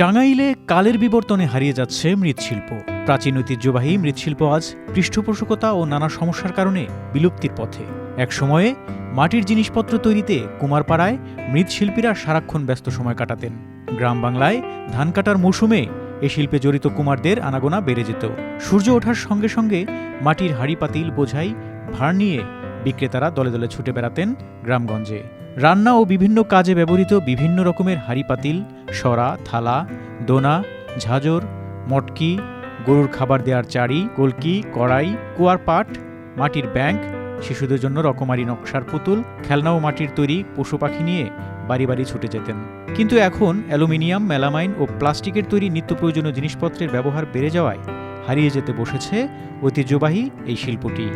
টাঙ্গাইলে কালের বিবর্তনে হারিয়ে যাচ্ছে মৃৎশিল্প। প্রাচীন ঐতিহ্যবাহী মৃৎশিল্প আজ পৃষ্ঠপোষকতা ও নানা সমস্যার কারণে বিলুপ্তির পথে। এক সময়ে মাটির জিনিসপত্র তৈরিতে কুমারপাড়ায় মৃৎশিল্পীরা সারাক্ষণ ব্যস্ত সময় কাটাতেন। গ্রাম বাংলায় ধান কাটার মৌসুমে এ শিল্পে জড়িত কুমারদের আনাগোনা বেড়ে যেত। সূর্য ওঠার সঙ্গে সঙ্গে মাটির হাড়ি পাতিল বোঝাই ভার নিয়ে বিক্রেতারা দলে দলে ছুটে বেড়াতেন গ্রামগঞ্জে। রান্না ও বিভিন্ন কাজে ব্যবহৃত বিভিন্ন রকমের হাঁড়ি পাতিল, সরা, থালা, দোনা, ঝাঁঝর, মটকি, গরুর খাবার দেওয়ার চাড়ি কলকি, কড়াই, কুয়ার পাট, মাটির ব্যাংক, শিশুদের জন্য রকমারি নকশার পুতুল, খেলনা ও মাটির তৈরি পশু পাখি নিয়ে বাড়ি বাড়ি ছুটে যেতেন। কিন্তু এখন অ্যালুমিনিয়াম, মেলামাইন ও প্লাস্টিকের তৈরি নিত্য প্রয়োজনীয় জিনিসপত্রের ব্যবহার বেড়ে যাওয়ায় হারিয়ে যেতে বসেছে ঐতিহ্যবাহী এই শিল্পটি।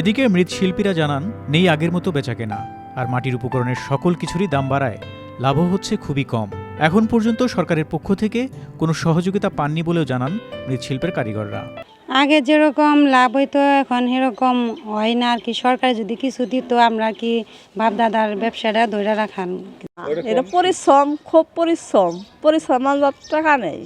এদিকে মৃৎশিল্পীরা জানান নেই আগের মতো বেচাকেনা আর মাটির উপকরণের সকল কিছুরই দাম বাড়ায় লাভও হচ্ছে খুবই কম। এখন পর্যন্ত সরকারের পক্ষ থেকে কোনো সহযোগিতা পাননি বলেও জানান মৃৎশিল্পের কারিগররা। আগে যেরকম লাভ হইতো এখন সেরকম হয় না। আর কি সরকার যদি কিছু দিত আমরা কি বাপ দাদার ব্যবসাটা ধরে রাখান? এটা পরিশ্রম খুব পরিশ্রম। পরিশ্রম টাকা নেই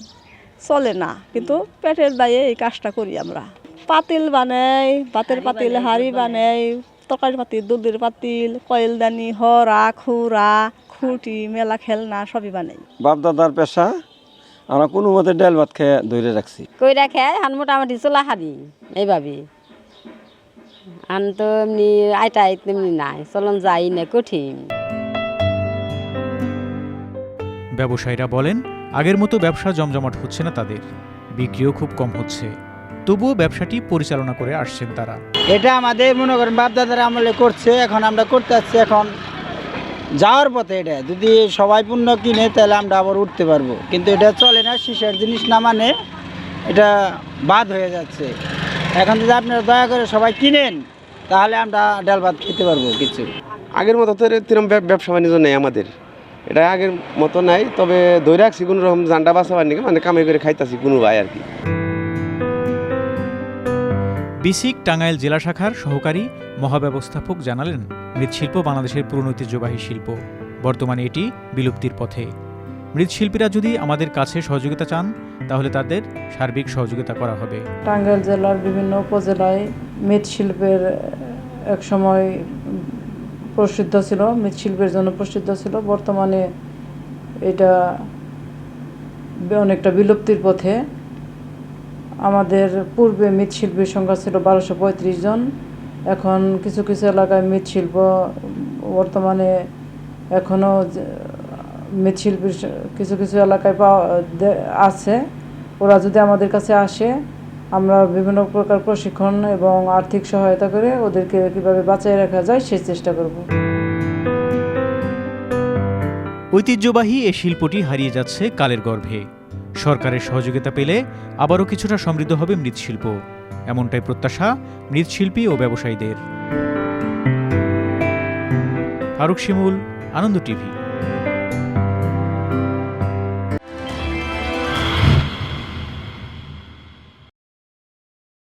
চলে না। কিন্তু পেটের দায়ে এই কাজটা করি আমরা। পাতিল বানাই ভাতের পাতিল হাড়ি বানাই। তরকারি পাতিল দুধের পাতিল কয়েলদানি হরা খুরা খুঁটি মেলা খেলনা সবই বানাই। বাপ দাদার পেশা আমরা কোনো মতে ডাল ভাত খেয়ে ধরে রাখছি। কইরা খায় হান মোটামুটি চোলা হারি এইভাবে। আন তো এমনি আইটাই তেমনি নাই চলন যাই না কঠিন। ব্যবসায়ীরা বলেন আগের মতো ব্যবসা জমজমাট হচ্ছে না তাদের বিক্রিও খুব কম হচ্ছে। তবুও ব্যবসাটি পরিচালনা করে আসছেন তারা। এটা আমাদের মনে করেন বাপ দাদারা আমলে করছে এখন আমরা করতে আসছি এখন যাওয়ার পথে এটা। যদি সবাই পূর্ণ কিনে তাহলে আমরা আবার উঠতে পারব। কিন্তু এটা চলে না শিশার জিনিস না মানে এটা বাদ হয়ে যাচ্ছে। এখন যদি আপনারা দয়া করে সবাই কিনেন তাহলে আমরা ডাল ভাত খেতে পারব কিছু। আগের মতো তো এরকম ব্যবসা বাণিজ্য নেই আমাদের। এটা আগের মতো নাই তবে ধরে রাখছি কোনো রকম জান্ডা বাঁচাবার নাকি মানে কামাই করে খাইতাছি কোনো ভাই আর কি। বিসিক টাঙ্গাইল জেলা শাখার সহকারী মহাব্যবস্থাপক জানালেন, মৃৎশিল্প বাংলাদেশের পুরনো ঐতিহ্যবাহী শিল্প। বর্তমানে এটি বিলুপ্তির পথে। মৃৎশিল্পীরা যদি আমাদের কাছে সহযোগিতা চান, তাহলে তাদের সার্বিক সহযোগিতা করা হবে। টাঙ্গাইল জেলার বিভিন্ন উপজেলায় মৃৎশিল্পের এক সময় প্রসিদ্ধ ছিল, মৃৎশিল্পের জন্য প্রসিদ্ধ ছিল। বর্তমানে এটা অনেকটা বিলুপ্তির পথে। আমাদের পূর্বে মৃৎশিল্পীর সংখ্যা ছিল বারোশো পঁয়ত্রিশ জন। এখন কিছু কিছু এলাকায় মৃৎশিল্প, বর্তমানে এখনও মৃৎশিল্পীর কিছু কিছু এলাকায় পাওয়া আছে। ওরা যদি আমাদের কাছে আসে, আমরা বিভিন্ন প্রকার প্রশিক্ষণ এবং আর্থিক সহায়তা করে ওদেরকে কীভাবে বাঁচিয়ে রাখা যায় সেই চেষ্টা করব। ঐতিহ্যবাহী এ শিল্পটি হারিয়ে যাচ্ছে কালের গর্ভে। সরকারের সহযোগিতা পেলে আবারও কিছুটা সমৃদ্ধ হবে মৃৎশিল্প। এমনটাই প্রত্যাশা মৃৎশিল্পী ও ব্যবসায়ীদের। ফারুক শিমুল, আনন্দ টিভি।